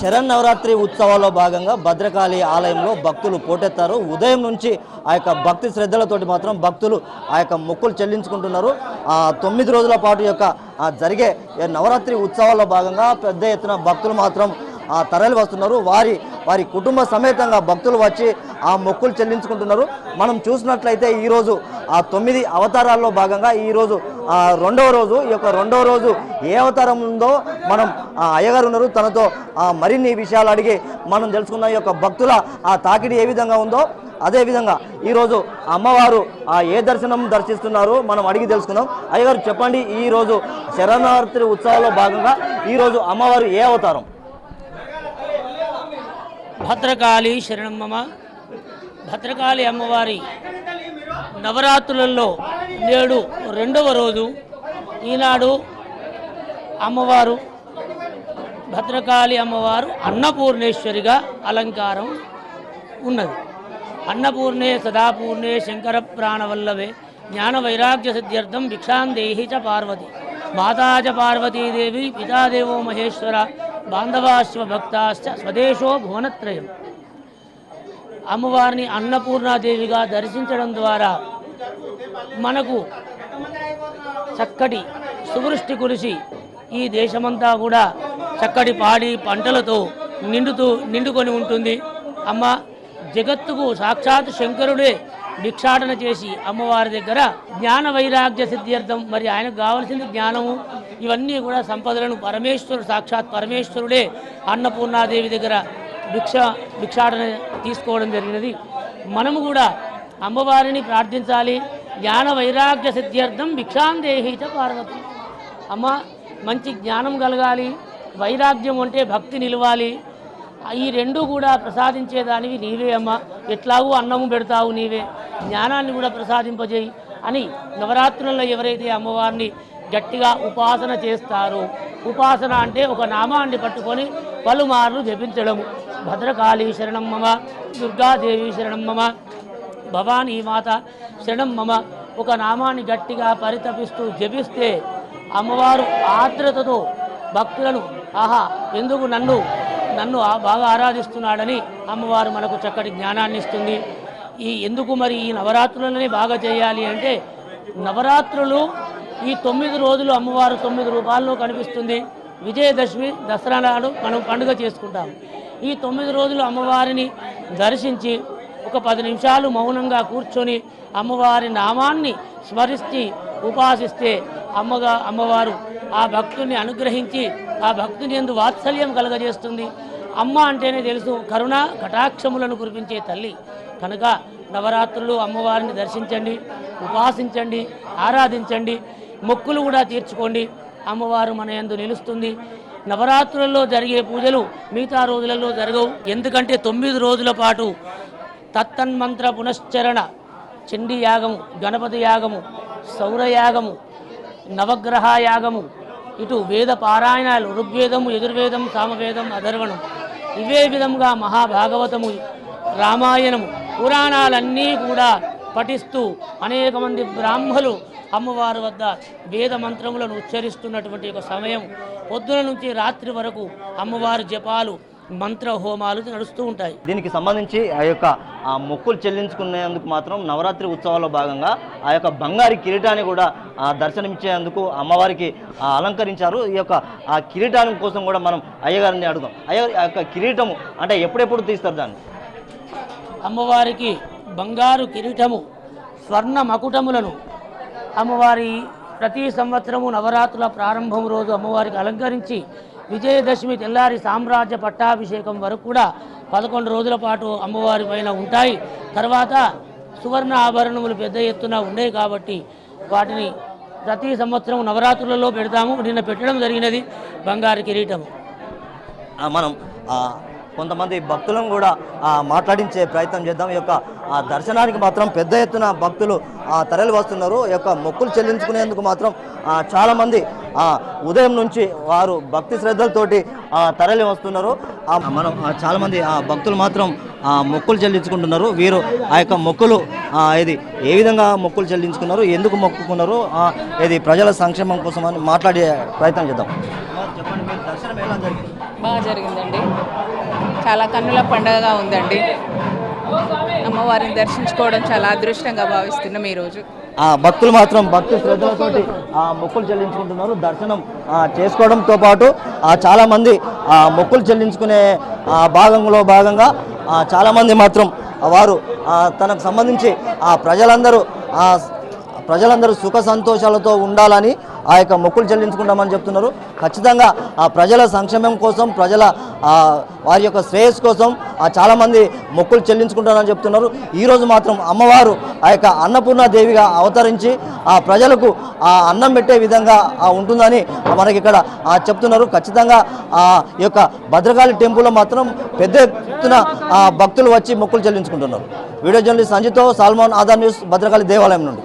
శరన్నవరాత్రి ఉత్సవాల్లో భాగంగా భద్రకాళి ఆలయంలో భక్తులు పోటెత్తారు. ఉదయం నుంచి ఆ యొక్క భక్తి శ్రద్ధలతోటి మాత్రం భక్తులు ఆ యొక్క మొక్కులు చెల్లించుకుంటున్నారు. తొమ్మిది రోజుల పాటు యొక్క జరిగే నవరాత్రి ఉత్సవాల్లో భాగంగా పెద్ద ఎత్తున భక్తులు మాత్రం ఆ తరలి వస్తున్నారు. వారి వారి కుటుంబ సమేతంగా భక్తులు వచ్చి ఆ మొక్కులు చెల్లించుకుంటున్నారు. మనం చూసినట్లయితే ఈరోజు ఆ తొమ్మిది అవతారాల్లో భాగంగా ఈరోజు రెండవ రోజు ఈ యొక్క రెండవ రోజు ఏ అవతారం ఉందో మనం ఆ అయ్యగారు ఉన్నారు తనతో మరిన్ని విషయాలు అడిగి మనం తెలుసుకున్న ఈ యొక్క భక్తుల ఆ తాకిడి ఏ విధంగా ఉందో అదేవిధంగా ఈరోజు అమ్మవారు ఆ ఏ దర్శనం దర్శిస్తున్నారు మనం అడిగి తెలుసుకుందాం. అయ్యగారు చెప్పండి ఈరోజు శరణార్థి ఉత్సవాల్లో భాగంగా ఈరోజు అమ్మవారు ఏ అవతారం? భద్రకాళి శరణమ్మ భద్రకాళి అమ్మవారి నవరాత్రులలో నేడు రెండవ రోజు ఈనాడు అమ్మవారు భద్రకాళి అమ్మవారు అన్నపూర్ణేశ్వరిగా అలంకారం ఉన్నది. అన్నపూర్ణే సదాపూర్ణే శంకర ప్రాణవల్లవే జ్ఞాన వైరాగ్య సిద్ధ్యర్థం భిక్షాందేహి చ పార్వతి. మాతా చ పార్వతీదేవి పితాదేవో మహేశ్వర బాంధవాశ్వ భక్తాశ్చ స్వదేశో భువనత్రయం. అమ్మవారిని అన్నపూర్ణాదేవిగా దర్శించడం ద్వారా మనకు చక్కటి సువృష్టి కురిసి ఈ దేశమంతా కూడా చక్కటి పాడి పంటలతో నిండుతూ నిండుకొని ఉంటుంది. అమ్మ జగత్తుకు సాక్షాత్ శంకరుడే భిక్షాటన చేసి అమ్మవారి దగ్గర జ్ఞాన వైరాగ్య సిద్ధ్యర్థం. మరి ఆయనకు కావలసింది జ్ఞానము. ఇవన్నీ కూడా సంపదలను పరమేశ్వరుడు సాక్షాత్ పరమేశ్వరుడే అన్నపూర్ణాదేవి దగ్గర భిక్ష భిక్షాటన తీసుకోవడం జరిగినది. మనము కూడా అమ్మవారిని ప్రార్థించాలి. జ్ఞాన వైరాగ్య సిద్ధ్యర్థం భిక్షాందేహి పార్వతి. అమ్మ మంచి జ్ఞానం కలగాలి. వైరాగ్యం అంటే భక్తి నిలవాలి. ఈ రెండు కూడా ప్రసాదించేదానివి నీవే అమ్మ. ఎట్లాగూ అన్నము పెడతావు నీవే. జ్ఞానాన్ని కూడా ప్రసాదింపజేయి అని నవరాత్రులలో ఎవరైతే అమ్మవారిని గట్టిగా ఉపాసన చేస్తారు. ఉపాసన అంటే ఒక నామాన్ని పట్టుకొని పలుమార్లు జపించడము భద్రకాళీ శరణం మమ దుర్గాదేవి శరణం మమ భవానీ మాత శరణం మమ. ఒక నామాన్ని గట్టిగా పరితపిస్తూ జపిస్తే అమ్మవారు ఆర్ద్రతతో భక్తులను ఆహా ఎందుకు నన్ను నన్ను బాగా ఆరాధిస్తున్నాడని అమ్మవారు మనకు చక్కటి జ్ఞానాన్ని ఇస్తుంది. ఈ ఎందుకు మరి ఈ నవరాత్రులనే బాగా చేయాలి అంటే నవరాత్రులు ఈ తొమ్మిది రోజులు అమ్మవారు తొమ్మిది రూపాల్లో కనిపిస్తుంది. విజయదశమి దసరా నాడు మనం పండుగ చేసుకుంటాం. ఈ తొమ్మిది రోజులు అమ్మవారిని దర్శించి ఒక పది నిమిషాలు మౌనంగా కూర్చొని అమ్మవారి నామాన్ని స్మరిస్తే ఉపాసిస్తే అమ్మగా అమ్మవారు ఆ భక్తుని అనుగ్రహించి ఆ భక్తుని ఎందు వాత్సల్యం కలగజేస్తుంది. అమ్మ అంటేనే తెలుసు కరుణ కటాక్షములను కురిపించే తల్లి. కనుక నవరాత్రులు అమ్మవారిని దర్శించండి ఉపాసించండి ఆరాధించండి. మొక్కులు కూడా తీర్చుకోండి. అమ్మవారు మన యందు నిలుస్తుంది. నవరాత్రులలో జరిగే పూజలు మిగతా రోజులలో జరగవు. ఎందుకంటే తొమ్మిది రోజుల పాటు తత్తన్మంత్ర పునశ్చరణ చండీ యాగము గణపతి యాగము సౌరయాగము నవగ్రహ యాగము ఇటు వేద పారాయణాలు ఋగ్వేదము యజుర్వేదం సామవేదం అధర్వణం. ఇవే విధంగా మహాభాగవతము రామాయణము పురాణాలన్నీ కూడా పఠిస్తూ అనేక మంది బ్రాహ్మలు అమ్మవారి వద్ద వేద మంత్రములను ఉచ్చరిస్తున్నటువంటి ఒక సమయం. పొద్దున నుంచి రాత్రి వరకు అమ్మవారి జపాలు మంత్ర హోమాలు నడుస్తూ ఉంటాయి. దీనికి సంబంధించి ఆ యొక్క ఆ మొక్కులు చెల్లించుకునేందుకు మాత్రం నవరాత్రి ఉత్సవాల్లో భాగంగా ఆ యొక్క బంగారి కిరీటాన్ని కూడా ఆ దర్శనమిచ్చేందుకు అమ్మవారికి ఆ అలంకరించారు. ఈ యొక్క ఆ కిరీటాన్ని కోసం కూడా మనం అయ్యగారిని అడుగుదాం. అయ్యగారు ఆ యొక్క కిరీటము అంటే ఎప్పుడెప్పుడు తీస్తారు దాన్ని? అమ్మవారికి బంగారు కిరీటము స్వర్ణ మకుటములను అమ్మవారి ప్రతి సంవత్సరము నవరాత్రుల ప్రారంభం రోజు అమ్మవారికి అలంకరించి విజయదశమి తెల్లారి సామ్రాజ్య పట్టాభిషేకం వరకు కూడా పదకొండు రోజుల పాటు అమ్మవారి పైన ఉంటాయి. తర్వాత సువర్ణ ఆభరణములు పెద్ద ఎత్తున ఉండేవి కాబట్టి వాటిని ప్రతి సంవత్సరం నవరాత్రులలో పెడతాము. నిన్న పెట్టడం జరిగినది బంగారు కిరీటము. మనం కొంతమంది భక్తులను కూడా మాట్లాడించే ప్రయత్నం చేద్దాం. ఈ యొక్క దర్శనానికి మాత్రం పెద్ద ఎత్తున భక్తులు ఆ, తరలి వస్తున్నారు. ఈ యొక్క మొక్కులు చెల్లించుకునేందుకు మాత్రం చాలామంది ఆ, ఉదయం నుంచి వారు భక్తి శ్రద్ధలతోటి ఆ, తరలి వస్తున్నారు. మనం చాలామంది ఆ, భక్తులు మాత్రం ఆ, మొక్కులు చెల్లించుకుంటున్నారు. వీరు ఆ యొక్క మొక్కులు ఇది ఏ విధంగా మొక్కులు చెల్లించుకున్నారు ఎందుకు మొక్కుకున్నారు ఇది ప్రజల సంక్షేమం కోసం అని మాట్లాడే ప్రయత్నం చేద్దాం. చెప్పండి దర్శనం ఎలా జరిగింది? బాగా జరిగిందండి. చాలా కన్నుల పండగగా ఉందండి. అమ్మవారిని దర్శించుకోవడం చాలా అదృష్టంగా భావిస్తున్నాం ఈరోజు. ఆ భక్తులు మాత్రం భక్తి శ్రద్ధలతోటి ఆ మొక్కులు చెల్లించుకుంటున్నారు. దర్శనం చేసుకోవడంతో పాటు చాలామంది ఆ, మొక్కులు చెల్లించుకునే ఆ, భాగంలో భాగంగా చాలామంది మాత్రం వారు తనకు సంబంధించి ఆ ప్రజలందరూ ప్రజలందరూ సుఖ సంతోషాలతో ఉండాలని ఆ యొక్క మొక్కులు చెల్లించుకుంటామని చెప్తున్నారు. ఖచ్చితంగా ఆ ప్రజల సంక్షేమం కోసం ప్రజల వారి యొక్క శ్రేయస్సు కోసం చాలామంది మొక్కులు చెల్లించుకుంటారని చెప్తున్నారు. ఈరోజు మాత్రం అమ్మవారు ఆ యొక్క అన్నపూర్ణ దేవిగా అవతరించి ఆ ప్రజలకు ఆ అన్నం పెట్టే విధంగా ఉంటుందని మనకి ఇక్కడ చెప్తున్నారు. ఖచ్చితంగా ఆ యొక్క భద్రకాళి టెంపుల్లో మాత్రం పెద్ద ఎత్తున ఆ, భక్తులు వచ్చి మొక్కులు చెల్లించుకుంటున్నారు. వీడియో జర్నలిస్ట్ సంజితో సాల్మాన్ ఆదాన్ న్యూస్ భద్రకాళి దేవాలయం నుండి.